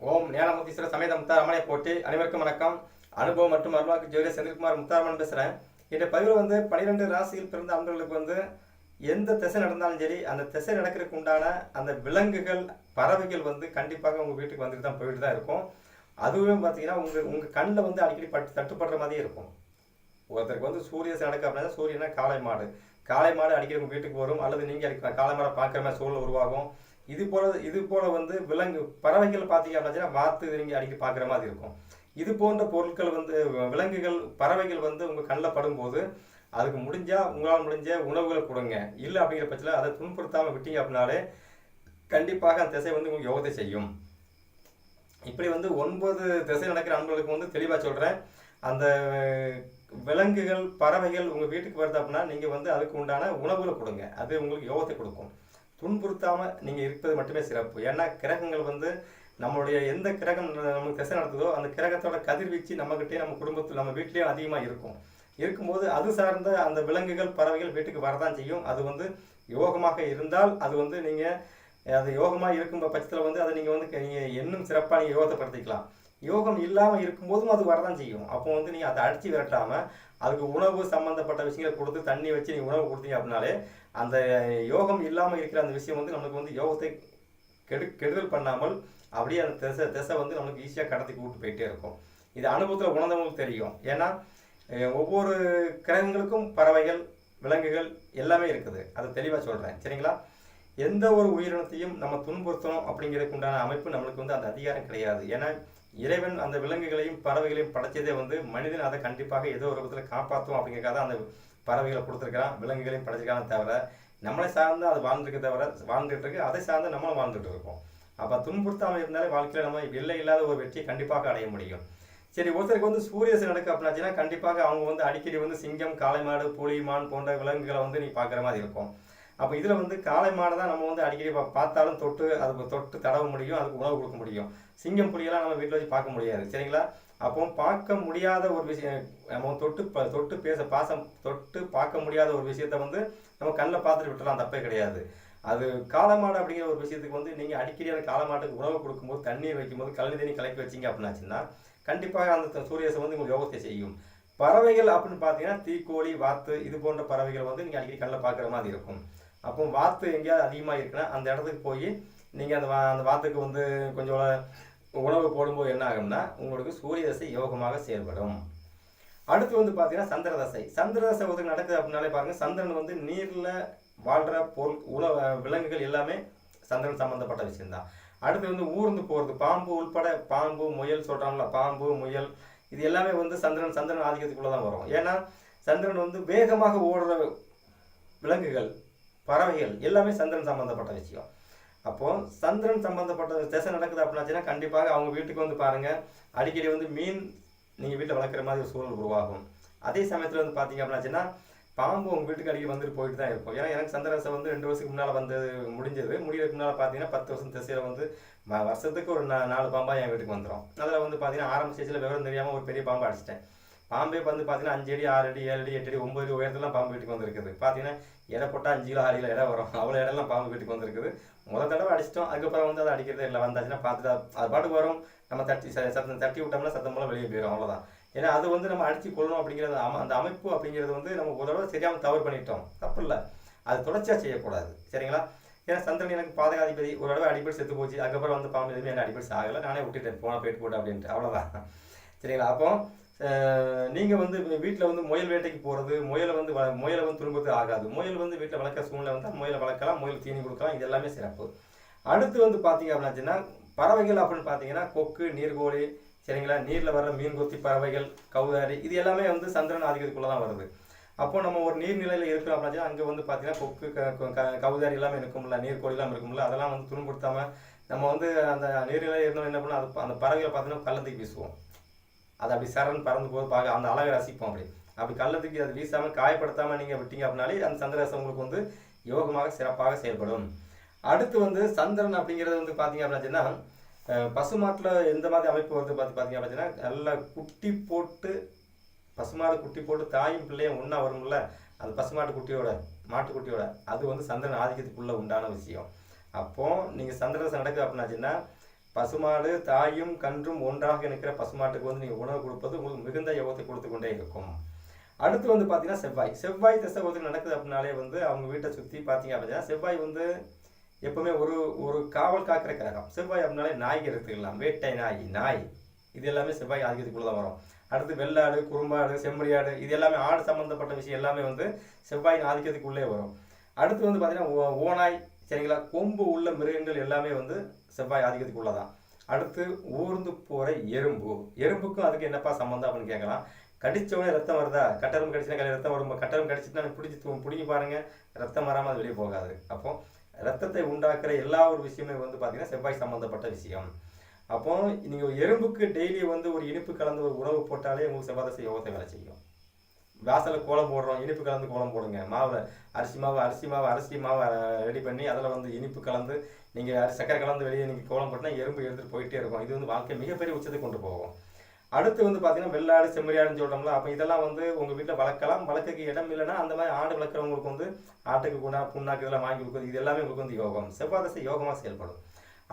ஓம் ஞானமுத்தீஸ்வர சமேத முத்தாரமனை போட்டி அனைவருக்கும் வணக்கம். அனுபவம் மற்றும் அருள்வாக்கு ஜோதிட செந்தில்குமார் முத்தாரமன் பேசுகிறேன் இந்த பதிவில் வந்து பனிரெண்டு ராசியில் பிறந்த அன்பர்களுக்கு வந்து எந்த திசை நடந்தாலும் சரி அந்த திசை நடக்கிறதுக்கு உண்டான அந்த விலங்குகள் பறவைகள் வந்து கண்டிப்பாக உங்கள் வீட்டுக்கு வந்துட்டு தான் போயிட்டு தான் இருக்கும். அதுவும் பார்த்தீங்கன்னா உங்கள் உங்கள் கண்ணில் வந்து அடிக்கடி பட்டு தட்டுப்படுற மாதிரியே இருக்கும். ஒருத்தருக்கு வந்து சூரிய திசை நடக்க அப்படின்னா சூரியனா காளை மாடு. காளை மாடு அடிக்கடி உங்கள் வீட்டுக்கு வரும். அல்லது நீங்கள் அடிக்க காளை மாடை பார்க்குற மாதிரி சூழல் உருவாகும். இது போல இது போல வந்து விலங்கு பறவைகள் பார்த்தீங்க அப்படின்னா வாத்து நீங்கள் அடிக்க பார்க்குற மாதிரி இருக்கும். இது போன்ற பொருட்கள் வந்து விலங்குகள் பறவைகள் வந்து உங்கள் கண்ணில் படும்போது அதுக்கு முடிஞ்சால் உங்களால் முடிஞ்ச உணவுகளை கொடுங்க. இல்லை அப்படிங்கிற பட்சத்தில் அதை துன்புறுத்தாமல் விட்டீங்க அப்படின்னாலே கண்டிப்பாக அந்த திசை வந்து உங்களுக்கு யோகத்தை செய்யும். இப்படி வந்து ஒன்பது திசை நடக்கிற அன்பர்களுக்கு வந்து தெளிவாக சொல்கிறேன் அந்த விலங்குகள் பறவைகள் உங்கள் வீட்டுக்கு வருது அப்படின்னா நீங்கள் வந்து அதுக்கு உண்டான உணவுகளை கொடுங்க. அது உங்களுக்கு யோகத்தை கொடுக்கும். துன்புறுத்தாமல் நீங்கள் இருப்பது மட்டுமே சிறப்பு. ஏன்னா கிரகங்கள் வந்து நம்மளுடைய எந்த கிரகம் நமக்கு திசை நடத்துதோ அந்த கிரகத்தோட கதிர்வீச்சு நம்மகிட்டே நம்ம குடும்பத்தில் நம்ம வீட்லேயும் அதிகமாக இருக்கும். இருக்கும்போது அது சார்ந்த அந்த விலங்குகள் பறவைகள் வீட்டுக்கு வரதான் செய்யும். அது வந்து யோகமாக இருந்தால் அது வந்து நீங்கள் அது யோகமாக இருக்கும் பட்சத்தில் வந்து அதை நீங்கள் வந்து நீங்கள் இன்னும் சிறப்பாக நீங்கள் யோகத்தைப்படுத்திக்கலாம் யோகம் இல்லாமல் இருக்கும்போதும் அது வரதான் செய்யும். அப்போ வந்து நீங்கள் அதை அடித்து விரட்டாமல் அதுக்கு உணவு சம்மந்தப்பட்ட விஷயங்களை கொடுத்து தண்ணி வச்சு நீங்கள் உணவு கொடுத்தீங்க அப்படின்னாலே அந்த யோகம் இல்லாமல் இருக்கிற அந்த விஷயம் வந்து நம்மளுக்கு வந்து யோகத்தை கெடு கெடுதல் பண்ணாமல் அப்படியே அந்த திசை திசை வந்து நம்மளுக்கு ஈஸியாக கடத்தி கூப்பிட்டு போயிட்டே இருக்கும். இது அனுபவத்தில் உணர்ந்தவங்களுக்கு தெரியும். ஏன்னா ஒவ்வொரு கிரகங்களுக்கும் பறவைகள் விலங்குகள் எல்லாமே இருக்குது. அதை தெளிவாக சொல்கிறேன் சரிங்களா? எந்த ஒரு உயிரினத்தையும் நம்ம துன்புறுத்தணும் அப்படிங்கிறதுக்கு உண்டான அமைப்பு நம்மளுக்கு வந்து அந்த அதிகாரம் கிடையாது. ஏன்னா இறைவன் அந்த விலங்குகளையும் பறவைகளையும் படைச்சதே வந்து மனிதன் அதை கண்டிப்பாக ஏதோ ஒரு விதத்தில் காப்பாற்றும் அப்படிங்கிறக்காக அந்த பறவைகளை கொடுத்துருக்கான் விலங்குகளையும் படைச்சிருக்கான தவிர நம்மளை சார்ந்து அது வாழ்ந்துருக்க தவிர வாழ்ந்துட்டு இருக்கு அதை சார்ந்து நம்மளும் வாழ்ந்துட்டு இருக்கோம். அப்போ துன்புறுத்தாமல் இருந்தாலே வாழ்க்கையில் நம்ம வெள்ளை இல்லாத ஒரு வெற்றியை கண்டிப்பாக அடைய முடியும். சரி ஒருத்தருக்கு வந்து சூரிய நடக்கு அப்படின்னாச்சுன்னா கண்டிப்பாக அவங்க வந்து அடிக்கடி வந்து சிங்கம் காளை மாடு புலி மான் போன்ற விலங்குகளை வந்து நீ பார்க்குற மாதிரி இருக்கும். அப்போ இதில் வந்து காளை மாடு தான் நம்ம வந்து அடிக்கடி பா- பார்த்தாலும் தொட்டு அது தொட்டு தடவ முடியும் அதுக்கு உணவு கொடுக்க முடியும். சிங்கம் புலியெல்லாம் நம்ம வீட்டில் வச்சு பார்க்க முடியாது. சரிங்களா? அப்போ பார்க்க முடியாத ஒரு விஷயம் நம்ம தொட்டு தொட்டு பேச பாசம் தொட்டு பார்க்க முடியாத ஒரு விஷயத்த வந்து நம்ம கண்ணில் பார்த்துட்டு விட்டுலாம் தப்பே கிடையாது. அது காளமாடு அப்படிங்கிற ஒரு விஷயத்துக்கு வந்து நீங்கள் அடிக்கடி அந்த காளமாட்டுக்கு உணவு கொடுக்கும்போது தண்ணீர் வைக்கும்போது கழனி தண்ணி கலக்கி வச்சீங்க அப்படின்னாச்சுன்னா கண்டிப்பாக அந்த சூரியசம் வந்து உங்களுக்கு யோகத்தை செய்யும். பறவைகள் அப்படின்னு பார்த்தீங்கன்னா தீக்கோழி வாத்து இது போன்ற பறவைகள் வந்து நீங்கள் அடிக்கடி கண்ணில் பார்க்குற மாதிரி இருக்கும். அப்போ வாத்து எங்கேயாவது அதிகமாக இருக்குன்னா அந்த இடத்துக்கு போய் நீங்கள் அந்த வா அந்த வாத்துக்கு வந்து கொஞ்சம் உணவு போடும்போது என்ன ஆகும்னா உங்களுக்கு சூரிய தசை யோகமாக செயல்படும். அடுத்து வந்து பார்த்தீங்கன்னா சந்திர தசை. சந்திர தசை ஒருத்தருக்கு நடக்குது அப்படின்னாலே பாருங்கள் சந்திரன் வந்து நீரில் வாழ்கிற பொருள் உணவு விலங்குகள் எல்லாமே சந்திரன் சம்மந்தப்பட்ட விஷயம்தான். அடுத்து வந்து ஊர்ந்து போகிறது பாம்பு உள்பட பாம்பு முயல் சொல்கிறாங்களா பாம்பு முயல் இது எல்லாமே வந்து சந்திரன் சந்திரன் ஆதிக்கத்துக்குள்ளே தான் வரும். ஏன்னா சந்திரன் வந்து வேகமாக ஓடுற விலங்குகள் பறவைகள் எல்லாமே சந்திரன் சம்மந்தப்பட்ட விஷயம். அப்போ சந்திரன் சம்பந்தப்பட்ட திசை நடக்குது அப்படின்னாச்சுன்னா கண்டிப்பாக அவங்க வீட்டுக்கு வந்து பாருங்க. அடிக்கடி வந்து மீன் நீங்கள் வீட்டில் வளர்க்குற மாதிரி ஒரு சூழல் உருவாகும். அதே சமயத்தில் வந்து பார்த்தீங்க அப்படின்னாச்சுன்னா பாம்பு உங்கள் வீட்டுக்கு அடிக்கடி வந்துட்டு போயிட்டு தான் இருக்கும். ஏன்னா எனக்கு சந்திரசை வந்து ரெண்டு வருஷத்துக்கு முன்னால் வந்து முடிஞ்சது. முடியறதுக்கு முன்னால் பார்த்தீங்கன்னா பத்து வருஷம் திசையில் வந்து வருஷத்துக்கு ஒரு நாலு பாம்பாக என் வீட்டுக்கு வந்துடும் அதில் வந்து பார்த்தீங்கன்னா ஆரம்ப ஸ்டேஜில் விவரம் தெரியாமல் ஒரு பெரிய பாம்பை அடிச்சிட்டேன். பாம்பே வந்து பார்த்தீங்கன்னா அஞ்சு அடி ஆறு அடி ஏழு அடி எட்டு அடி ஒம்பது அடி உயரத்துலாம் பாம்பு வீட்டுக்கு வந்துருக்குது. பார்த்தீங்கன்னா இடை போட்டால் அஞ்சு கிலோ ஆறு கிலோ இடம் வரும். அவ்வளோ இடம்லாம் பாம்பு வீட்டுக்கு வந்திருக்குது. முதல் தடவை அடிச்சிட்டோம் அதுக்கப்புறம் வந்து அதை அடிக்கிறதே இல்லை. வந்தாச்சுன்னா பார்த்துட்டு அது- பாட்டுக்கு வரும். நம்ம தட்டி ச- சத்தம் தட்டி விட்டோம்னா சத்தம் மூலம் வெளியே போயிடும் அவ்வளோதான் ஏன்னா அது வந்து நம்ம அடிச்சு கொள்ளணும் அப்படிங்கிறது அம- அந்த அமைப்பு அப்படிங்கிறது வந்து நம்ம ஒரு தடவை சரியாமல் தவறு பண்ணிட்டோம். தப்பு இல்லை. அது தொடர்ச்சியாக செய்யக்கூடாது. சரிங்களா? ஏன்னா சந்திரன் எனக்கு பாதகாதிபதி ஒரு தடவை அடிப்படை செத்து போச்சு. அதுக்கப்புறம் வந்து பாம்பு எதுவுமே என்ன அடிப்படை ஆகலை நானே விட்டுட்டேன். போனால் போயிட்டு போட்டு அப்படின்ட்டு. அவ்வளோதான் சரிங்களா? அப்போ நீங்கள் வந்து வீட்டில் வந்து முயல் வேட்டைக்கு போகிறது முயலை வந்து வ- முயலை வந்து துன்பத்து ஆகாது. முயல் வந்து வீட்டில் வளர்க்குற சூழ்நிலை வந்து முயலை வளர்க்கலாம் முயல் தீனி கொடுக்கலாம் இது எல்லாமே சிறப்பு. அடுத்து வந்து பார்த்தீங்க அப்படின்னாச்சுன்னா பறவைகள் அப்படின்னு பார்த்தீங்கன்னா கொக்கு நீர்கோழி சரிங்களா? நீரில் வர்ற மீன் கொத்தி பறவைகள் கௌதாரி இது எல்லாமே வந்து சந்திரன் ஆதிக்கத்துக்குள்ளே தான் வருது. அப்போ நம்ம ஒரு நீர்நிலையில் இருக்கிறோம் அப்படின்னா அங்கே வந்து பார்த்தீங்கன்னா கொக்கு க- எல்லாமே இருக்கும்ல நீர்கோழி எல்லாம் இருக்கும்ல அதெல்லாம் வந்து துன்புறுத்தாமல் நம்ம வந்து அந்த நீர்நிலையில் இருந்தோம் என்ன பண்ணோம்? அது அந்த பறவைகளை பார்த்தீங்கன்னா கலந்துக்கு வீசுவோம் அது அப்படி சரண் பறந்து போது பார்க்க அந்த அழகை ரசிப்போம் அப்படி. அப்படி கள்ளத்துக்கு அது வீசாமல் காயப்படுத்தாமல் நீங்கள் விட்டீங்க அப்படின்னாலே அந்த சந்திரரசம் உங்களுக்கு வந்து யோகமாக சிறப்பாக செயல்படும். அடுத்து வந்து சந்திரன் அப்படிங்கிறது வந்து பார்த்தீங்க அப்படின்னா பசுமாட்டில் எந்த மாதிரி அமைப்பு வருது பார்த்து பார்த்தீங்க அப்படின்னா நல்லா குட்டி போட்டு பசுமாடு குட்டி போட்டு தாயும் பிள்ளையும் ஒன்றா வரும்ல அந்த பசுமாட்டு குட்டியோட மாட்டுக்குட்டியோட அது வந்து சந்திரன் ஆதிக்கத்துக்குள்ளே உண்டான விஷயம். அப்போது நீங்கள் சந்திரதசை நடக்குது அப்படின்னாச்சுன்னா பசுமாடு தாயும் கன்றும் ஒன்றாக இருக்கிற பசுமாட்டுக்கு வந்து நீங்கள் உணவு கொடுப்பது உங்களுக்கு மிகுந்த யோகத்தை கொடுத்து கொண்டே இருக்கும். அடுத்து வந்து பார்த்தீங்கன்னா செவ்வாய். செவ்வாய் திசை ஒருத்தர் நடக்குது அப்படின்னாலே வந்து அவங்க வீட்டை சுற்றி பார்த்தீங்க அப்படின்னா செவ்வாய் வந்து எப்பவுமே ஒரு ஒரு காவல் காக்கிற கிரகம். செவ்வாய் அப்படின்னாலே நாய்க்கு எடுத்துக்கலாம் வேட்டை நாய் நாய். இது எல்லாமே செவ்வாய் ஆதிக்கத்துக்குள்ள தான் வரும். அடுத்து வெள்ளாடு குறும்பாடு செம்மறியாடு இது எல்லாமே ஆடு சம்மந்தப்பட்ட விஷயம் எல்லாமே வந்து செவ்வாயின் ஆதிக்கத்துக்குள்ளே வரும். அடுத்து வந்து பார்த்தீங்கன்னா ஓ- ஓநாய் சரிங்களா? கொம்பு உள்ள மிருகங்கள் எல்லாமே வந்து செவ்வாய் ஆதிக்கத்துக்கு உள்ளதான் அடுத்து ஊர்ந்து போகிற எறும்பு. எறும்புக்கும் அதுக்கு என்னப்பா சம்மந்தம் அப்படின்னு கேட்கலாம். கடிச்ச ரத்தம் வருதா? கட்டரம் கடிச்சுனா கையில் ரத்தம் வரும்? கட்டரம் கடிச்சிட்டுனா பிடிச்சி தூ- பிடிங்கி பாருங்க. ரத்தம் வராமல் அது வெளியே போகாது. அப்போ ரத்தத்தை உண்டாக்குற எல்லா ஒரு விஷயமே வந்து பார்த்தீங்கன்னா செவ்வாய் சம்மந்தப்பட்ட விஷயம். அப்போ நீங்கள் எறும்புக்கு டெய்லி வந்து ஒரு இனிப்பு கலந்து ஒரு உணவு போட்டாலே உங்களுக்கு செவ்வாய் தசை யோகத்தை வேலை செய்யும். வாசலில் கோலம் போடுறோம் இனிப்பு கலந்து கோலம் போடுங்க. மாவை அரிசி மாவு அரிசி மாவு அரிசி மாவு ரெடி பண்ணி அதில் வந்து இனிப்பு கலந்து நீங்கள் சக்கரை கலந்து வெளியே நீங்கள் கோலம் போட்டினா எறும்பு எடுத்துகிட்டு போயிட்டே இருக்கும். இது வந்து வாழ்க்கை மிகப்பெரிய உச்சத்தை கொண்டு போகும். அடுத்து வந்து பார்த்தீங்கன்னா வெள்ளாடு செம்மறியாடுன்னு சொல்கிறோம்ல அப்போ இதெல்லாம் வந்து உங்கள் வீட்டில் வளர்க்கலாம். வளர்க்கறதுக்கு இடம் இல்லைன்னா அந்த மாதிரி ஆடு வளர்க்குறவங்களுக்கு வந்து ஆட்டுக்கு குணா புண்ணாக்கு இதெல்லாம் வாங்கி கொடுக்குறது இது எல்லாமே உங்களுக்கு வந்து யோகம். செவ்வாய் தசை யோகமாக செயல்படும்.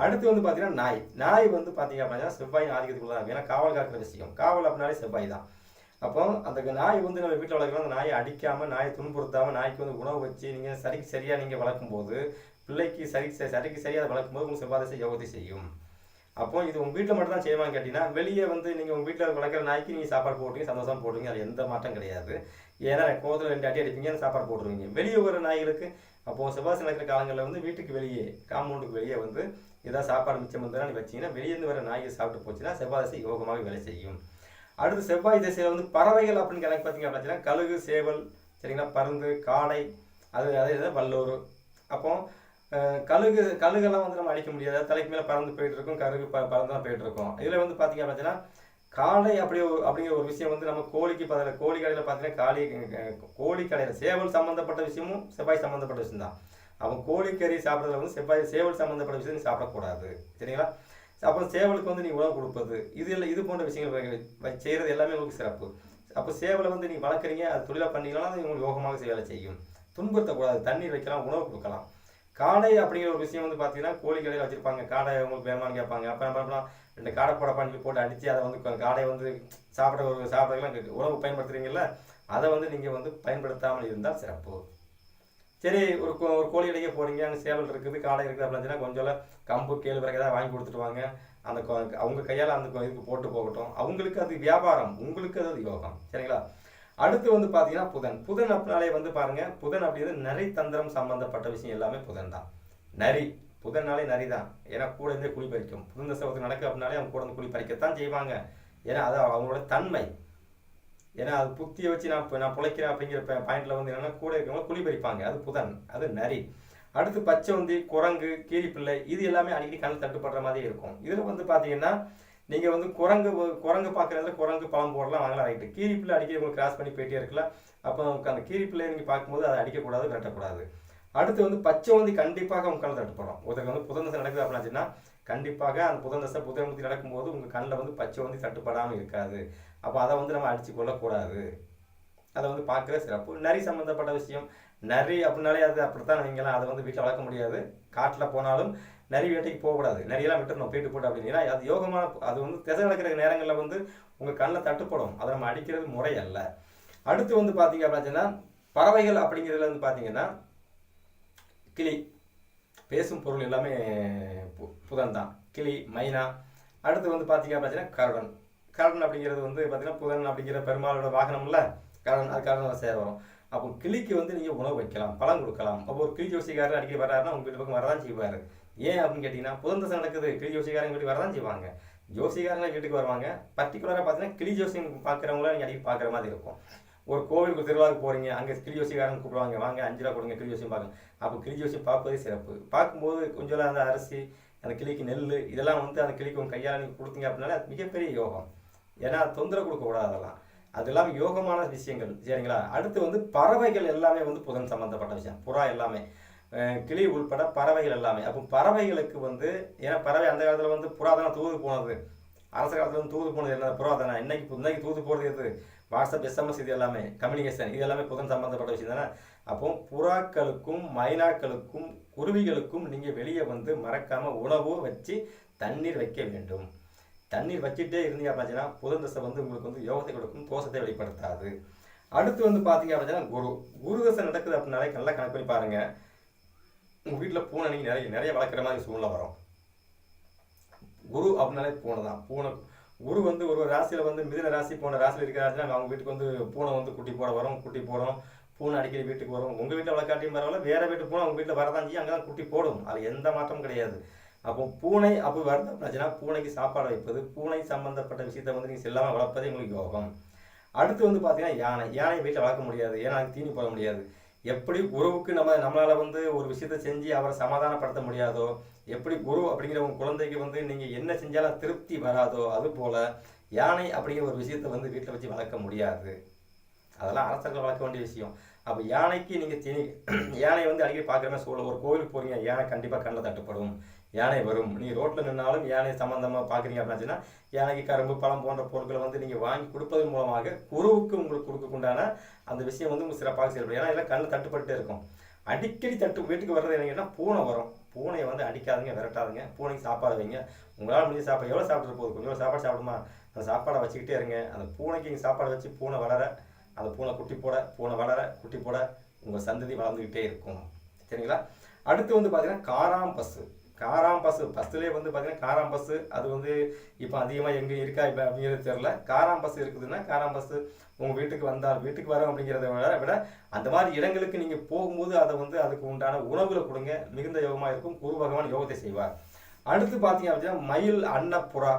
அடுத்து வந்து பார்த்தீங்கன்னா நாய். நாய் வந்து பார்த்தீங்க அப்படின்னா செவ்வாய் ஆதிக்கத்துக்குள்ள தான் ஏன்னா காவல் காக்கிற விஷயம். காவல் அப்படின்னாலே செவ்வாய் தான். அப்போ அந்த நாய் வந்து நம்ம வீட்டில் வளர்க்குறோம். அந்த நாயை அடிக்காமல் நாயை துன்புறுத்தாம நாய்க்கு வந்து உணவு வச்சு நீங்கள் சரிக்கு சரியாக நீங்கள் வளர்க்கும் போது பிள்ளைக்கு சரி சரிக்கு சரியாக வளர்க்கும் போது உங்களுக்கு செவ்வாய் யோகத்தை செய்யும். அப்போ இது உங்கள் வீட்டில் மட்டும் தான் செய்வாங்க கேட்டிங்கன்னா வெளியே வந்து நீங்கள் உங்கள் வீட்டில் வளர்க்குற நாய்க்கு நீங்கள் சாப்பாடு போடுவீங்க சந்தோஷம் போடுவீங்க. அது எந்த மாற்றம் கிடையாது. ஏன்னா கோதில் ரெண்டு அடி அடிப்பீங்க அந்த சாப்பாடு போட்டுருவீங்க. வெளியே வர நாய்களுக்கு அப்போது செவ்வாய் நடக்கிற காலங்களில் வந்து வீட்டுக்கு வெளியே காம்பவுண்டுக்கு வெளியே வந்து ஏதாவது சாப்பாடு மிச்சம் இருந்தால் நீ வெளியே வெளியேருந்து வர நாய்கள் சாப்பிட்டு போச்சுன்னா செவ்வாதசை யோகமாக வேலை செய்யும். அடுத்து செவ்வாய் திசையில் வந்து பறவைகள் அப்படின்னு கணக்கு பார்த்தீங்க அப்படின்னா கழுகு சேவல் சரிங்களா? பருந்து காடை அது அதே இதை வல்லூர். அப்போ கழுகு கழுகெல்லாம் வந்து நம்ம அடிக்க முடியாது. தலைக்கு மேலே பறந்து போயிட்டு இருக்கும் கருகு ப பறந்துலாம் போயிட்டு இருக்கும். இதில் வந்து பார்த்தீங்க அப்படின்னா காடை அப்படி ஒரு அப்படிங்கிற ஒரு விஷயம் வந்து நம்ம கோழிக்கு பதில் கோழி கடையில் பார்த்தீங்கன்னா காளி கோழி கடையில் சேவல் சம்மந்தப்பட்ட விஷயமும் செவ்வாய் சம்மந்தப்பட்ட விஷயம் தான் அவன் கோழிக்கறி சாப்பிட்றதுல வந்து செவ்வாய் சேவல் சம்மந்தப்பட்ட விஷயம் சாப்பிடக்கூடாது. சரிங்களா? அப்புறம் சேவலுக்கு வந்து நீ உணவு கொடுப்பது. இது இல்லை இது போன்ற விஷயங்கள் செய்கிறது எல்லாமே உங்களுக்கு சிறப்பு. அப்போ சேவலை வந்து நீ வளர்க்குறீங்க அது தொழிலாக பண்ணீங்கன்னா அது உங்களுக்கு யோகமாக வேலை செய்யும். துன்புறுத்தக்கூடாது தண்ணீர் வைக்கலாம் உணவு கொடுக்கலாம். காடை அப்படிங்கிற ஒரு விஷயம் வந்து பார்த்தீங்கன்னா கோழி கடையில் வச்சிருப்பாங்க. காடை உங்களுக்கு வேணுமான்னு கேட்பாங்க. அப்போ நம்ம பண்ணலாம்? ரெண்டு காடை போட பண்ணி போட்டு அடித்து அதை வந்து காடை வந்து சாப்பிட ஒரு சாப்பிட்றதுலாம் உணவு பயன்படுத்துகிறீங்களா அதை வந்து நீங்கள் வந்து பயன்படுத்தாமல் இருந்தால் சிறப்பு. சரி ஒரு கோ- ஒரு கோழி கடைக்கு போகிறீங்க அங்கே சேவல் இருக்குது காடை இருக்குது அப்படின்னு சொன்னால் கொஞ்சம் கம்பு கேழ்வரகு ஏதாவது வாங்கி கொடுத்துட்டு வாங்க. அந்த அவங்க கையால் அந்த இதுக்கு போட்டு போகட்டும். அவங்களுக்கு அது வியாபாரம் உங்களுக்கு அது யோகம். சரிங்களா? அடுத்து வந்து பார்த்தீங்கன்னா புதன். புதன் அப்படின்னாலே வந்து பாருங்கள் புதன் அப்படிங்கிறது நரி தந்திரம் சம்மந்தப்பட்ட விஷயம் எல்லாமே புதன் தான். நரி. புதன்னாலே நரி தான். ஏன்னா கூட இருந்தே குழி பறிக்கும் புதன் தசை நடக்கு அப்படின்னாலே அவங்க கூட இருந்து குழி பறிக்கத்தான் செய்வாங்க. ஏன்னா அது அவங்களோட தன்மை. ஏன்னா அது புத்தியை வச்சு நான் இப்போ நான் பிழைக்கிறேன் அப்படிங்கிற பாயிண்ட்ல வந்து என்னன்னா கூட இருக்கவங்க குழி பறிப்பாங்க. அது புதன் அது நரி. அடுத்து பச்சை வந்து குரங்கு கீரிப்பிள்ளை இது எல்லாமே அடிக்கடி கண் தட்டுப்படுற மாதிரி இருக்கும். இதில் வந்து பார்த்தீங்கன்னா நீங்கள் வந்து குரங்கு குரங்கு பார்க்குறதுல குரங்கு பழம் போடலாம் வாங்கலாம் ரைட்டு கீரிப்பிள்ளை அடிக்கடி உங்களுக்கு கிராஸ் பண்ணி போயிட்டே இருக்கலாம் அப்போ அந்த கீரிப்பிள்ளை நீங்கள் பார்க்கும்போது அதை அடிக்கக்கூடாது விரட்டக்கூடாது அடுத்து வந்து பச்சை வந்து கண்டிப்பாக உங்கள் கண்ணில் தட்டுப்படும். ஒருத்தருக்கு வந்து புதன் தசை நடக்குது அப்படின்னா கண்டிப்பாக அந்த புதன் தசை புதன் முத்தி நடக்கும்போது உங்கள் கண்ணில் வந்து பச்சை வந்து தட்டுப்படாமல் இருக்காது. அப்போ அதை வந்து நம்ம அடித்து கொள்ளக்கூடாது அதை வந்து பார்க்கவே சிறப்பு. நரி சம்மந்தப்பட்ட விஷயம். நரி அப்படின்னாலே அது அப்படித்தான் நீங்களாம் அதை வந்து வீட்டில் வளர்க்க முடியாது. காட்டில் போனாலும் நரி வேட்டைக்கு போகக்கூடாது. நரியெல்லாம் விட்டுறணும் போயிட்டு போட்டு அப்படின்னா அது யோகமான அது வந்து திசை நடக்கிற நேரங்களில் வந்து உங்கள் கண்ணில் தட்டுப்படும். அதை நம்ம அடிக்கிறது முறையல்ல. அடுத்து வந்து பார்த்தீங்க அப்படின்னா பறவைகள் அப்படிங்கிறதுல வந்து பார்த்தீங்கன்னா கிளி. பேசும் பொருள் எல்லாமே பு- புதன் தான் கிளி மைனா. அடுத்து வந்து பார்த்தீங்க அப்படின்னா கருடன். கரண் அப்படிங்கிறது வந்து பார்த்தீங்கன்னா புதன் அப்படிங்கிற பெருமாளோட வாகனம்ல. கரண் அது கருடன் சேர வரும். அப்போ கிளிக்கு வந்து நீங்கள் உணவு வைக்கலாம் பழம் கொடுக்கலாம். அப்போ ஒரு கிளி ஜோசிக்காரர் அடிக்கடி வர்றாருன்னா உங்கள் வீட்டு பக்கம் வரதான் செய்வார். ஏன் அப்படின்னு கேட்டிங்கன்னா புதன் தசை நடக்குது கிளி ஜோசிக்காரங்க வீட்டுக்கு வரதான் செய்வாங்க. ஜோசிகாரங்க வீட்டுக்கு வருவாங்க. பர்டிகுலராக பார்த்தீங்கன்னா கிளி ஜோசியம் பார்க்குறவங்கள நீங்கள் அடிக்கடி பார்க்குற மாதிரி இருக்கும். ஒரு கோவிலுக்கு திருவிழாவுக்கு போகிறீங்க அங்கே கிளி ஜோசிக்காரங்க கூப்பிடுவாங்க வாங்க அஞ்சு ரூபா கொடுங்க கிளி ஜோசியம் பார்க்க அப்போ கிளி ஜோசியம் பார்ப்பதே சிறப்பு. பார்க்கும்போது கொஞ்சம் அந்த அரிசி அந்த கிளிக்கு நெல் இதெல்லாம் வந்து அந்த கிளிக்கு உங்கள் கையால் நீங்கள் கொடுத்தீங்க அப்படின்னாலே அது மிகப்பெரிய யோகம். ஏன்னா தொந்தரவு கொடுக்கக்கூடாது அதெல்லாம். அது எல்லாம் யோகமான விஷயங்கள் சரிங்களா? அடுத்து வந்து பறவைகள் எல்லாமே வந்து புதன் சம்மந்தப்பட்ட விஷயம். புறா எல்லாமே. கிளி உள்பட பறவைகள் எல்லாமே. அப்போ பறவைகளுக்கு வந்து ஏன்னா பறவை அந்த காலத்தில் வந்து புறாதான தூது போனது. அரச காலத்தில் வந்து தூது போனது என்ன? புறாதானே இன்னைக்கு இன்னைக்கு தூது போகிறது எது? வாட்ஸ்அப் எஸ்எம்எஸ் இது எல்லாமே. கம்யூனிகேஷன் இது எல்லாமே புதன் சம்மந்தப்பட்ட விஷயம் தானே. அப்போ புறாக்களுக்கும் மைனாக்களுக்கும் குருவிகளுக்கும் நீங்கள் வெளியே வந்து மறக்காமல் உணவு வச்சு தண்ணீர் வைக்க வேண்டும். தண்ணீர் வச்சுட்டே இருந்தீங்க அப்படின்னா புதன் தசை வந்து உங்களுக்கு வந்து யோகத்தை கொடுக்கும் தோஷத்தை வெளிப்படுத்தாது. அடுத்து வந்து பார்த்தீங்க அப்படின்னா குரு. குரு தசை நடக்குது அப்படின்னாலே நல்லா கணக்கு பண்ணி பாருங்க. உங்கள் வீட்டில் பூனை நீங்கள் நிறைய நிறைய வளர்க்குற மாதிரி சூழ்நிலை வரும். குரு அப்படின்னாலே பூனை தான். பூனை குரு வந்து ஒரு ஒரு ராசியில் வந்து மிதுன ராசி போன ராசியில் இருக்கிறாருன்னா அவங்க வீட்டுக்கு வந்து பூனை வந்து குட்டி போட வரும் குட்டி போடும். பூனை அடிக்கடி வீட்டுக்கு வரும். உங்கள் வீட்டில் வளர்க்காட்டியும் பரவாயில்ல வேறு வீட்டுக்கு பூனை உங்கள் வீட்டில் வரதான் செய்யும் அங்கே தான் குட்டி போடும். அது எந்த மாற்றமும் கிடையாது. அப்போ பூனை அப்போ வருது பிரச்சனை பூனைக்கு சாப்பாடு வைப்பது பூனை சம்பந்தப்பட்ட விஷயத்தை வந்து நீங்கள் செல்லாமல் வளர்ப்பதே உங்களுக்கு யோகம். அடுத்து வந்து பார்த்தீங்கன்னா யானை. யானை வீட்டில் வளர்க்க முடியாது. ஏன்னா தீனி போட முடியாது. எப்படி குருவுக்கு நம்ம நம்மளால் வந்து ஒரு விஷயத்தை செஞ்சு அவரை சமாதானப்படுத்த முடியாதோ எப்படி குரு அப்படிங்கிற உங்கள் குழந்தைக்கு வந்து நீங்கள் என்ன செஞ்சாலும் திருப்தி வராதோ அது போல் யானை அப்படிங்கிற ஒரு விஷயத்தை வந்து வீட்டில் வச்சு வளர்க்க முடியாது. அதெல்லாம் அரசர்கள் வளர்க்க வேண்டிய விஷயம். அப்போ யானைக்கு நீங்கள் தீனி யானை வந்து அடிக்கடி பார்க்குற மாதிரி ஒரு கோவிலுக்கு போகிறீங்க யானை கண்டிப்பாக கண்ணில் தட்டுப்படும். யானை வரும். நீங்கள் ரோட்டில் நின்னாலும் யானை சம்மந்தமாக பார்க்குறீங்க அப்படின்னா யானைக்கு கரும்பு பழம் போன்ற பொருட்களை வந்து நீங்கள் வாங்கி கொடுப்பதன் மூலமாக குருவுக்கு உங்களுக்கு கொடுக்கக்குண்டான அந்த விஷயம் வந்து உங்களுக்கு சிறப்பாக செயல்படும். ஏன்னா எல்லாம் கண்ணு தட்டுப்பட்டு இருக்கும். அடிக்கடி தட்டு வீட்டுக்கு வர்றது என்னங்கன்னா பூனை வரும். பூனையை வந்து அடிக்காதுங்க விரட்டாதுங்க. பூனைக்கு சாப்பாடு வைங்க. உங்களால் முடிஞ்ச சாப்பாடு எவ்வளோ சாப்பிட்டு போகுது? கொஞ்சம் சாப்பாடு சாப்பிடுமா? அந்த சாப்பாடை வச்சுக்கிட்டே இருங்க. அந்த பூனைக்கு இங்கே சாப்பாடு வச்சு பூனை வளர அந்த பூனை குட்டி போட பூனை வளர குட்டி போட உங்கள் சந்ததி வளர்ந்துக்கிட்டே இருக்கும். சரிங்களா? அடுத்து வந்து பார்த்தீங்கன்னா காராம் பஸ்ஸு காராம் பஸ்ஸு பஸ்ஸுலேயே வந்து பார்த்தீங்கன்னா காராம் பஸ்ஸு அது வந்து இப்போ அதிகமாக எங்கே இருக்கா இப்போ அப்படிங்கிறது தெரில காராம் பஸ் இருக்குதுன்னா காராம் பஸ்ஸு உங்கள் வீட்டுக்கு வந்தால் வீட்டுக்கு வரோம் அப்படிங்கிறத விட விட அந்த மாதிரி இடங்களுக்கு நீங்கள் போகும்போது அதை வந்து அதுக்கு உண்டான உணவுகளை கொடுங்க. மிகுந்த யோகமாக இருக்கும். குரு பகவான் யோகத்தை செய்வார். அடுத்து பார்த்தீங்க அப்படின்னா மயில் அன்னப்புறா.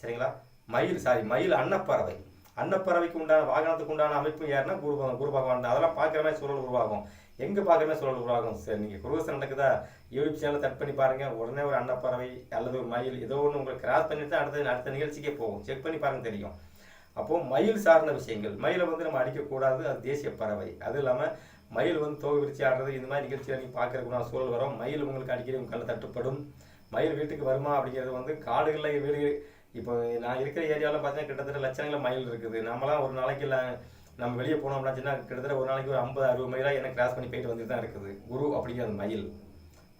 சரிங்களா? மயில் சாரி மயில் அன்னப்பறவை. அன்னப்பறவைக்கு உண்டான வாகனத்துக்கு உண்டான அமைப்பு யாருன்னா குரு குரு பகவான் தான். அதெல்லாம் பார்க்குற மாதிரி சூழல் உருவாகும். எங்கே பார்க்குற சூழல் உருவாகும் சரி நீங்கள் குருவசம் நடக்குதா? யூடியூப் சேனல் தட் பண்ணி பாருங்கள் உடனே ஒரு அன்னப்பறவை அல்லது ஒரு மயில் ஏதோ ஒன்று உங்களுக்கு கிராஸ் பண்ணிட்டு தான் அடுத்த அடுத்த நிகழ்ச்சிக்கே போகும். செக் பண்ணி பாருங்க தெரியும். அப்போது மயில் சார்ந்த விஷயங்கள். மயிலை வந்து நம்ம அடிக்கக்கூடாது அது தேசிய பறவை. அது இல்லாமல் மயில் வந்து தோகை விரிச்சு ஆடுறது இந்த மாதிரி நிகழ்ச்சியை நீங்கள் பார்க்கறதுக்கு சூழல் வரும். மயில் உங்களுக்கு அடிக்கடி உங்கள் கல்ல தட்டுப்படும். மயில் வீட்டுக்கு வருமா அப்படிங்கிறது வந்து காடுகளில் வீடு இப்போ நான் இருக்கிற ஏரியாவில் பார்த்தீங்கன்னா கிட்டத்தட்ட லட்சங்களில் மயில் இருக்குது. நம்மளாம் ஒரு நாளைக்கு இல்லை நம்ம வெளியே போனோம் அப்படின்னா கிட்டத்தட்ட ஒரு நாளைக்கு ஒரு ஐம்பது அறுபது மைலாக என்ன கிராஸ் பண்ணி போயிட்டு வந்துட்டு தான் இருக்குது. குரு அப்படிங்கிற அந்த மயில்.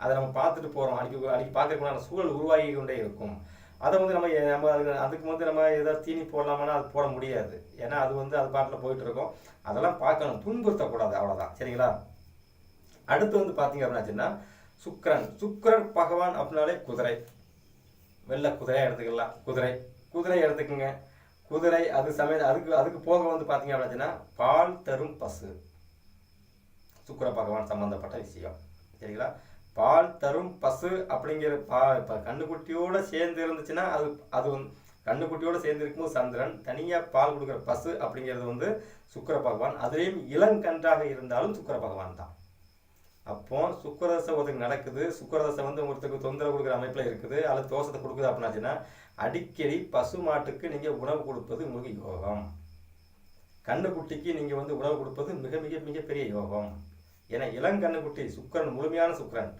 அதை நம்ம பார்த்துட்டு போகிறோம் அடிக்க அடிக்க பார்க்கறதுக்குள்ள சூழல் உருவாகி கொண்டே இருக்கும். அதை வந்து நம்ம நம்ம அதுக்கு அதுக்கு வந்து நம்ம ஏதாவது தீனி போடலாமான்னா அது போட முடியாது. ஏன்னா அது வந்து அது பாட்டில் போயிட்டு இருக்கும். அதெல்லாம் பார்க்கணும். துன்புறுத்தக்கூடாது. அவ்வளோதான் சரிங்களா? அடுத்து வந்து பார்த்தீங்க அப்படின்னாச்சுன்னா சுக்கரன். சுக்கரன் பகவான் அப்படின்னாலே குதிரை. வெள்ளை குதிரையாக எடுத்துக்கலாம். குதிரை. குதிரை எடுத்துக்கோங்க. குதிரை அது சமயம் அதுக்கு அதுக்கு போக வந்து பார்த்தீங்க அப்படின்னா பால் தரும் பசு. சுக்கர பகவான் சம்பந்தப்பட்ட விஷயம். சரிங்களா? பால் தரும் பசு அப்படிங்கிற பா இப்போ கண்ணுக்குட்டியோடு சேர்ந்து இருந்துச்சுன்னா அது அது வந்து கண்ணுக்குட்டியோடு சேர்ந்து இருக்கும்போது சந்திரன் தனியாக பால் கொடுக்குற பசு அப்படிங்கிறது வந்து சுக்கர பகவான். அதுலேயும் இளங்கன்றாக இருந்தாலும் சுக்கர பகவான் தான். அப்போ சுக்கரதசை ஒருத்தருக்கு நடக்குது. சுக்கரதசை வந்து ஒருத்தருக்கு தொந்தரவு கொடுக்குற அமைப்பில் இருக்குது. அல்லது தோஷத்தை கொடுக்குது அப்படின்னாச்சுன்னா அடிக்கடி பசு மாட்டுக்கு நீங்கள் உணவு கொடுப்பது உங்களுக்கு யோகம். கண்ணுக்குட்டிக்கு நீங்கள் வந்து உணவு கொடுப்பது மிக மிக மிகப்பெரிய யோகம். ஏன்னா இளங்கண்ணுக்குட்டி சுக்கரன் முழுமையான சுக்கரன்.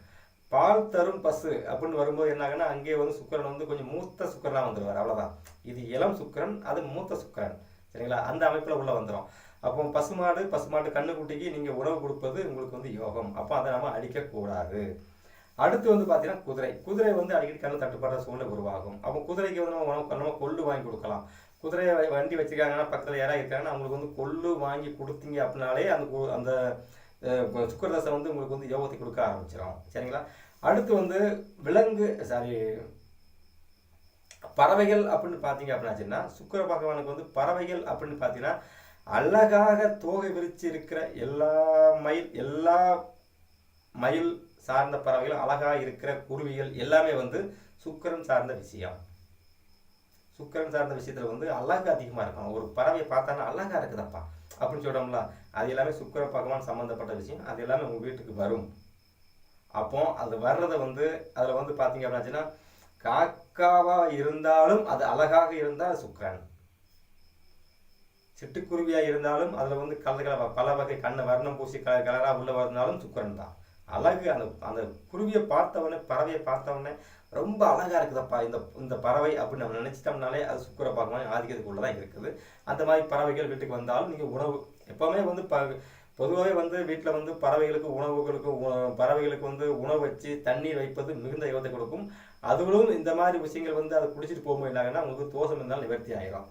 பால் தரும் பசு அப்படின்னு வரும்போது என்னாகன்னா அங்கேயே வந்து சுக்கரன் வந்து கொஞ்சம் மூத்த சுக்கரனாக வந்துடுவார் அவ்வளோதான் இது இளம் சுக்கரன் அது மூத்த சுக்கரன். சரிங்களா? அந்த அமைப்பில் உள்ளே வந்துடும் அப்போ பசுமாடு பசுமாட்டு கண்ணுக்குட்டிக்கு நீங்கள் உணவு கொடுப்பது உங்களுக்கு வந்து யோகம். அப்போ அதை நம்ம அடிக்கக்கூடாது. அடுத்து வந்து பார்த்தீங்கன்னா குதிரை. குதிரை வந்து அடிக்கடி கண்ணு தட்டுப்படுற சூழ்நிலை உருவாகும். அப்போ குதிரைக்கு வந்து நம்ம நம்ம கொள்ளு வாங்கி கொடுக்கலாம். குதிரையை வண்டி வச்சிருக்காங்கன்னா பக்கத்தில் யாராவது இருக்காங்கன்னா அவங்களுக்கு வந்து கொள்ளு வாங்கி கொடுத்தீங்க அப்படின்னாலே அந்த கு- அந்த அஹ், வந்து உங்களுக்கு வந்து யோகத்தை கொடுக்க ஆரம்பிச்சிடும் சரிங்களா? அடுத்து வந்து விலங்கு சாரி பறவைகள் அப்படின்னு பார்த்தீங்க அப்படின்னாச்சுன்னா சுக்கிர பகவானுக்கு வந்து பறவைகள் அப்படின்னு பார்த்தீங்கன்னா அழகாக தோகை விரிச்சு இருக்கிற எல்லா மயில் எல்லா மயில் சார்ந்த பறவைகள் அழகாக இருக்கிற குருவிகள் எல்லாமே வந்து சுக்கரன் சார்ந்த விஷயம். சுக்கரன் சார்ந்த விஷயத்தில் வந்து அழகு அதிகமாக இருக்கும். ஒரு பறவையை பார்த்தானா அழகா இருக்குதப்பா. அப்படின்னு சொல்கிறோம்ல அது எல்லாமே சுக்கிர பகவான் சம்மந்தப்பட்ட விஷயம். அது எல்லாமே உங்கள் வீட்டுக்கு வரும். அப்போ அது வர்றதை வந்து அதில் வந்து பார்த்தீங்க அப்படின்னாச்சுன்னா காக்காவாக இருந்தாலும் அது அழகாக இருந்தால் சுக்கரன். சிட்டுக்குருவியாக இருந்தாலும் அதில் வந்து கலர் கலர் பல வகை கண்ணை வர்ணம் பூசி கலர் கலராக உள்ளே இருந்தாலும் சுக்கரன் தான். அழகு அந்த அந்த குருவியை பார்த்தவொடனே பறவையை பார்த்தவொடனே ரொம்ப அழகாக இருக்குதப்பா இந்த இந்த பறவை அப்படின்னு நம்ம நினச்சிட்டோம்னாலே அது சுக்கிர பகவான் ஆதிக்கத்துக்குள்ள தான் இருக்குது. அந்த மாதிரி பறவைகள் வீட்டுக்கு வந்தாலும் நீங்கள் உணவு எப்போவுமே வந்து ப பொதுவாகவே வந்து வீட்டில் வந்து பறவைகளுக்கு உணவுகளுக்கு உ- பறவைகளுக்கு வந்து உணவு வச்சு தண்ணீர் வைப்பது மிகுந்த யோகத்தை கொடுக்கும். அதுவும் இந்த மாதிரி விஷயங்கள் வந்து அதை குடிச்சிட்டு போகும்போது என்னாங்கன்னா உங்களுக்கு தோசம் இருந்தாலும் நிவர்த்தி ஆகிடும்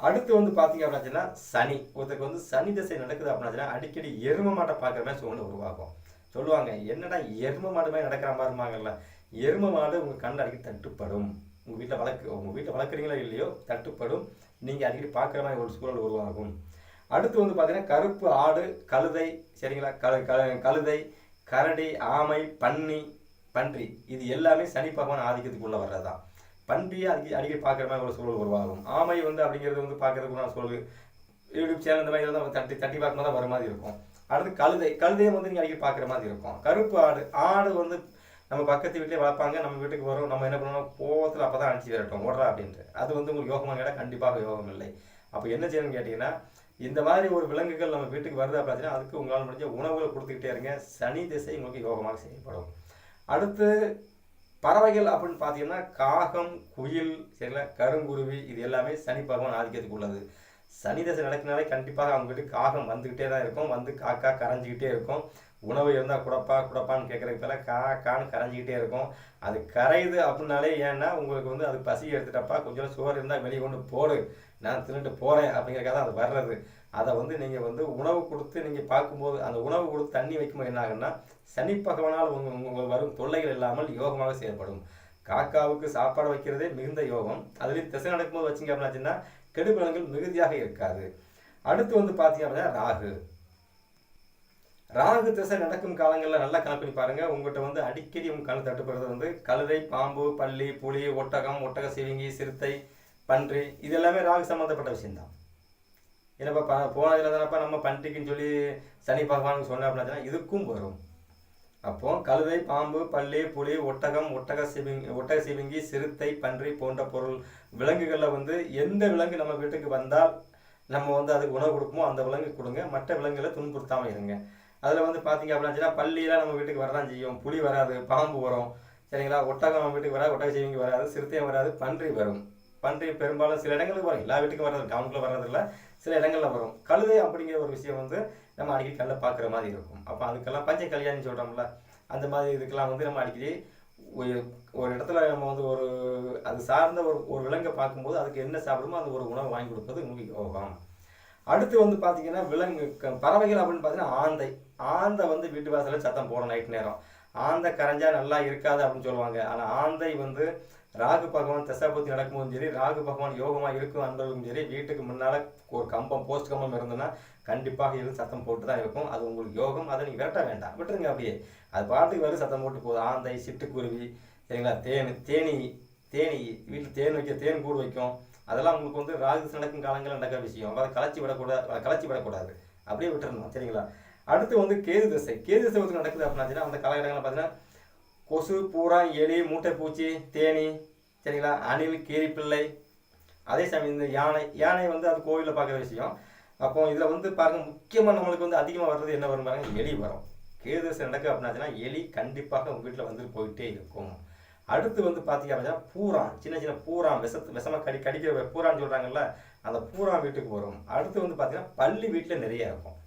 அடுத்து வந்து பார்த்தீங்க அப்படின்னா சனி ஒருத்தருக்கு வந்து சனி திசை நடக்குது அப்படின்னா அடிக்கடி எரும மாட்டை பார்க்குற மாதிரி சூழ்நிலை உருவாகும். சொல்லுவாங்க என்னடா எரும மாடு மாதிரி நடக்கிற மாதிரி இருப்பாங்கல்ல? எரும மாடு உங்கள் கண் அடிக்கடி தட்டுப்படும். உங்கள் வீட்டில் வளர்க்கு உங்கள் வீட்டில் வளர்க்குறீங்களோ இல்லையோ தட்டுப்படும். நீங்கள் அடிக்கடி பார்க்குற மாதிரி ஒரு சூழல் உருவாகும். அடுத்து வந்து பார்த்தீங்கன்னா கருப்பு ஆடு கழுதை சரிங்களா? கழு கழு- கழுதை கரடி ஆமை பன்னி பன்றி. இது எல்லாமே சனி பகவான் ஆதிக்கத்துக்குள்ள வர்றதுதான். பன்றியை அடிக்கடி அடிக்கடி பார்க்குற மாதிரி ஒரு சூழல் உருவாகும். ஆமை வந்து அப்படிங்கிறது வந்து பார்க்கறதுக்குள்ள சூழல் யூடியூப் சேனல் இந்த மாதிரி தான் தட்டி தட்டி பார்க்கும்போது தான் வர மாதிரி இருக்கும். அடுத்து கழுதை கழுதையை வந்து நீங்கள் அடிக்கடி பார்க்குற மாதிரி இருக்கும். கருப்பு ஆடு ஆடு வந்து நம்ம பக்கத்து வீட்டிலே வளர்ப்பாங்க நம்ம வீட்டுக்கு வரும் நம்ம என்ன பண்ணுவோம் கோவத்தில் அப்போ தான் அடிச்சு விரட்டும். ஓடுறா அப்படின்ட்டு. அது வந்து உங்களுக்கு யோகமாக கேட்டால் கண்டிப்பாக யோகம் இல்லை. அப்போ என்ன செய்யணும்னு கேட்டிங்கன்னா இந்த மாதிரி ஒரு விலங்குகள் நம்ம வீட்டுக்கு வருது அப்படின்னா அதுக்கு உங்களால் முடிஞ்ச உணவுகளை கொடுத்துக்கிட்டே இருங்க. சனி திசை உங்களுக்கு யோகமாக செயல்படும். அடுத்து பறவைகள் அப்படின்னு பார்த்தீங்கன்னா காகம் குயில் சரிங்களா? கருங்குருவி இது எல்லாமே சனி பகவான் ஆதிக்கத்துக்கு உள்ளது. சனி தசை நடக்கினாலே கண்டிப்பாக அவங்க காகம் வந்துக்கிட்டே தான் இருக்கும். வந்து காக்கா கரைஞ்சிக்கிட்டே இருக்கும். உணவு இருந்தால் குடப்பா குடப்பான்னு கேட்குறதுக்கு பதிலா கா கான்னு கரைஞ்சிக்கிட்டே இருக்கும். அது கரையுது அப்படின்னாலே ஏன்னா உங்களுக்கு வந்து அது பசி எடுத்துட்டப்பா கொஞ்சம் சோறு இருந்தால் வெளியே கொண்டு போடு. நான் தின்னுட்டு போகிறேன் அப்படிங்கிறக்காக தான் அது வர்றது. அதை வந்து நீங்கள் வந்து உணவு கொடுத்து நீங்கள் பார்க்கும்போது அந்த உணவு கொடுத்து தண்ணி வைக்கும்போது என்ன ஆகுன்னா சனி பகவனால் உங்கள் உங்களுக்கு வரும் தொல்லைகள் இல்லாமல் யோகமாக செயல்படும். காக்காவுக்கு சாப்பாடு வைக்கிறதே மிகுந்த யோகம். அதுலேயும் திசை நடக்கும்போது வச்சிங்க அப்படின்னாச்சுன்னா கெடுபலன்கள் மிகுதியாக இருக்காது. அடுத்து வந்து பார்த்தீங்க அப்படின்னா ராகு. ராகு திசை நடக்கும் காலங்களில் நல்லா கணக்கு பண்ணி பாருங்க. உங்கள்கிட்ட வந்து அடிக்கடி உங்க கண் தட்டுப்படுறது வந்து கழுதை பாம்பு பள்ளி புலி ஒட்டகம் ஒட்டக சிவிங்கி சிறுத்தை பன்றி இது எல்லாமே ராகு சம்மந்தப்பட்ட விஷயம்தான். ஏன்னாப்பா ப- போன தானப்பா நம்ம பன்றிக்குன்னு சொல்லி சனி பகவானுக்கு சொன்னோம் அப்படின்னா இதுக்கும் வரும். அப்போ கழுதை பாம்பு பள்ளி புலி ஒட்டகம் ஒட்டக சிவிங்கி ஒட்டக சிவிங்கி சிறுத்தை பன்றி போன்ற பொருள் விலங்குகளில் வந்து எந்த விலங்கு நம்ம வீட்டுக்கு வந்தால் நம்ம வந்து அதுக்கு உணவு கொடுப்போமோ அந்த விலங்கு கொடுங்க. மற்ற விலங்குகளை துன்புறுத்தாமல் இருங்க. அதில் வந்து பார்த்தீங்க அப்படின்னா பள்ளியெல்லாம் நம்ம வீட்டுக்கு வரதான் செய்யும். புலி வராது பாம்பு வரும். சரிங்களா? ஒட்டகம் நம்ம வீட்டுக்கு வராது ஒட்டக சிவிங்கி வராது சிறுத்தையும் வராது பன்றி வரும். பன்றி பெரும்பாலும் சில இடங்களுக்கு வரும். எல்லா வீட்டுக்கும் வர்றது டவுனுக்குள்ளே வர்றதில்ல சில இடங்களில் வரும். கழுதை அப்படிங்கிற ஒரு விஷயம் வந்து நம்ம அடிக்கடி கல்ல பார்க்குற மாதிரி இருக்கும். அப்போ அதுக்கெல்லாம் பஞ்ச கல்யாணம் சொல்கிறோம்ல அந்த மாதிரி இதுக்கெல்லாம் வந்து நம்ம அடிக்கடி ஒரு ஒரு இடத்துல நம்ம வந்து ஒரு அது சார்ந்த ஒரு ஒரு விலங்கை பார்க்கும்போது அதுக்கு என்ன சாப்பிடுமோ அந்த ஒரு உணவு வாங்கி கொடுப்பது உங்களுக்கு யோகம். அடுத்து வந்து பார்த்தீங்கன்னா விலங்கு க- பறவைகள் அப்படின்னு பார்த்தீங்கன்னா ஆந்தை. ஆந்தை வந்து வீட்டு வாசலில் சத்தம் போடும் நைட் நேரம். ஆந்தை கரைஞ்சா நல்லா இருக்காது அப்படின்னு சொல்லுவாங்க. ஆனால் ஆந்தை வந்து ராகு பகவான் தசாபத்தி நடக்கும்போதும் சரி ராகு பகவான் யோகமாக இருக்கும் அன்பர்களும் சரி வீட்டுக்கு முன்னால் ஒரு கம்பம் போஸ்ட் கம்பம் இருந்ததுன்னா கண்டிப்பாக இருந்து சத்தம் போட்டு தான் இருக்கும். அது உங்களுக்கு யோகம் அதை நீங்கள் விரட்ட வேண்டாம். விட்டுருங்க அப்படியே. அது பாட்டுக்கு வரும் சத்தம் போட்டு போகுது. ஆந்தை சிட்டுக்குருவி சரிங்களா? தேன் தேனி தேனி வீட்டில் தேன் வைக்க தேன் கூடு வைக்கும். அதெல்லாம் உங்களுக்கு வந்து ராகு நடக்கும் காலங்களில் நடக்கிற விஷயம். அதை களைச்சி விடக்கூடாது களைச்சி விடக்கூடாது. அப்படியே விட்டுருணும் சரிங்களா? அடுத்து வந்து கேது தசை. கேது தசை வந்து நடக்குது அப்படின்னா அந்த காலகட்டங்களில் பார்த்தீங்கன்னா கொசு பூரா எலி மூட்டைப்பூச்சி தேனி சரிங்களா? அணில் கீரிப்பிள்ளை அதே சமயம் இந்த யானை யானை வந்து அது கோவிலில் பார்க்குற விஷயம். அப்போ இதில் வந்து பாருங்க முக்கியமாக நம்மளுக்கு வந்து அதிகமாக வர்றது என்ன வரும் பாருங்க? எலி வரும். கேதுசை நடக்கு அப்படின்னாச்சுன்னா எலி கண்டிப்பாக உங்கள் வீட்டில் வந்து போயிட்டே இருக்கும். அடுத்து வந்து பார்த்தீங்க அப்படின்னா பூரான் சின்ன சின்ன பூரான் விஷத்து விஷமாக கடி கடிக்கிற பூரான்னு சொல்கிறாங்கல்ல அந்த பூரான் வீட்டுக்கு வரும். அடுத்து வந்து பார்த்தீங்கன்னா பள்ளி வீட்டில் நிறைய இருக்கும்.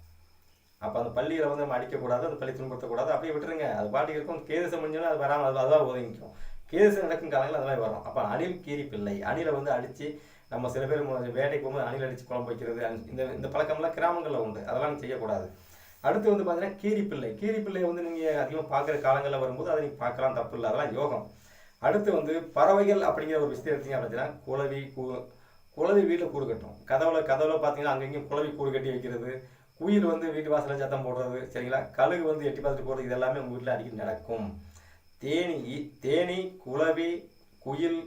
அப்போ அந்த பள்ளியில் வந்து நம்ம அடிக்கக்கூடாது அந்த பள்ளி துன்புறுத்தக்கூடாது அப்படியே விட்டுருங்க. அது பாட்டுக்கு இருக்கும். கேதுசம் முடிஞ்சோன்னா அது வராமல் அது அதுவாக ஒதுங்கிக்கும் கேதுசம் நடக்கும் காலங்களில் மாதிரி வரும். அப்போ அணில் கீரி பிள்ளை. அணிலை வந்து அடித்து நம்ம சில பேர் வேட்டைக்கு போகும்போது அணில் அடித்து குழம்பு வைக்கிறது இந்த இந்த பழக்கம்லாம் கிராமங்களில் உண்டு. அதெல்லாம் செய்யக்கூடாது. அடுத்து வந்து பார்த்தீங்கன்னா கீரிப்பிள்ளை பிள்ளையை வந்து நீங்கள் அதிகமாக பார்க்குற காலங்களில் வரும்போது அதை நீங்கள் பார்க்கலாம் தப்பு இல்லை. அதெல்லாம் யோகம். அடுத்து வந்து பறவைகள் அப்படிங்கிற ஒரு விஷயம் எடுத்தீங்க அப்படின்னா குளவி கூ குளவி வீட்டில் கூடு கட்டும். கதவுல கதவுல பார்த்தீங்கன்னா அங்கங்கேயும் குளவி கூடு கட்டி வைக்கிறது குயில் வந்து வீட்டு வாசலில் சத்தம் போடுறது சரிங்களா? கழுகு வந்து எட்டி பார்த்துட்டு போகிறது இது எல்லாமே உங்கள் வீட்டில் அடிக்கடி நடக்கும். தேனி தேனி குளவி குயில்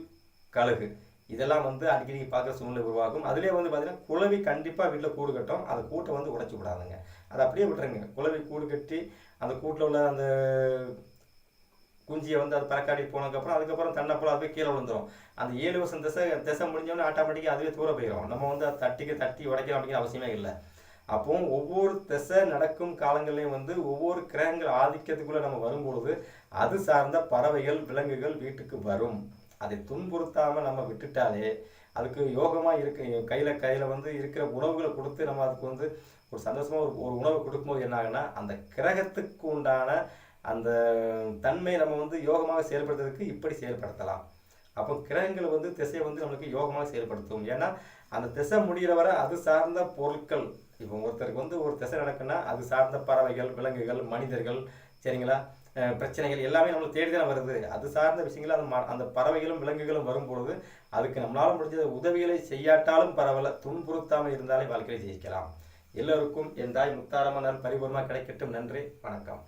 கழுகு இதெல்லாம் வந்து அடிக்கடி பார்க்குற சூழ்நிலை உருவாகும். அதுலேயே வந்து பார்த்தீங்கன்னா குளவி கண்டிப்பாக வீட்டில் கூடு கட்டும். அந்த கூட்டை வந்து உடைச்சி விடாதுங்க. அதை அப்படியே விட்டுருங்க. குளவி கூடு கட்டி அந்த கூட்டில் உள்ள அந்த குஞ்சியை வந்து அது பறக்காடி போனதுக்கப்புறம் அதுக்கப்புறம் தன்னை போல அதுவே கீழே விழுந்துரும். அந்த ஏழு வருஷம் திசை திசை முடிஞ்சோடனே ஆட்டோமேட்டிக்காக அதுவே தூர போயிடும் நம்ம வந்து அதை தட்டிக்கு தட்டி உடைக்கணும் அப்படிங்கிற அவசியமே இல்லை. அப்போ ஒவ்வொரு திசை நடக்கும் காலங்களையும் வந்து ஒவ்வொரு கிரகங்கள் ஆதிக்கத்துக்குள்ள நம்ம வரும்பொழுது அது சார்ந்த பறவைகள் விலங்குகள் வீட்டுக்கு வரும். அதை துன்புறுத்தாம நம்ம விட்டுட்டாலே அதுக்கு யோகமா இருக்க. கையில கையில வந்து இருக்கிற உணவுகளை கொடுத்து நம்ம அதுக்கு வந்து ஒரு சந்தோஷமா ஒரு ஒரு உணவு கொடுக்கும்போது என்ன ஆகுனா அந்த கிரகத்துக்கு உண்டான அந்த தன்மை நம்ம வந்து யோகமாக செயல்படுத்துறதுக்கு இப்படி செயல்படுத்தலாம். அப்போ கிரகங்கள் வந்து திசையை வந்து நம்மளுக்கு யோகமாக செயல்படுத்தும். ஏன்னா அந்த திசை முடிகிற வரை அது சார்ந்த பொருட்கள் இப்போ ஒருத்தருக்கு வந்து ஒரு திசை நடக்குன்னா அது சார்ந்த பறவைகள் விலங்குகள் மனிதர்கள் சரிங்களா? பிரச்சனைகள் எல்லாமே நம்மளை தேடி தான் வருது. அது சார்ந்த விஷயங்கள் அந்த அந்த பறவைகளும் விலங்குகளும் வரும்பொழுது அதுக்கு நம்மளால் முடிஞ்ச உதவிகளை செய்யாட்டாலும் பரவாயில்ல துன்புறுத்தாமல் இருந்தாலே வாழ்க்கையை ஜெயிக்கலாம். எல்லோருக்கும் என் தாய் முத்தாரமான பரிபூர்ணமாக கிடைக்கட்டும். நன்றி வணக்கம்.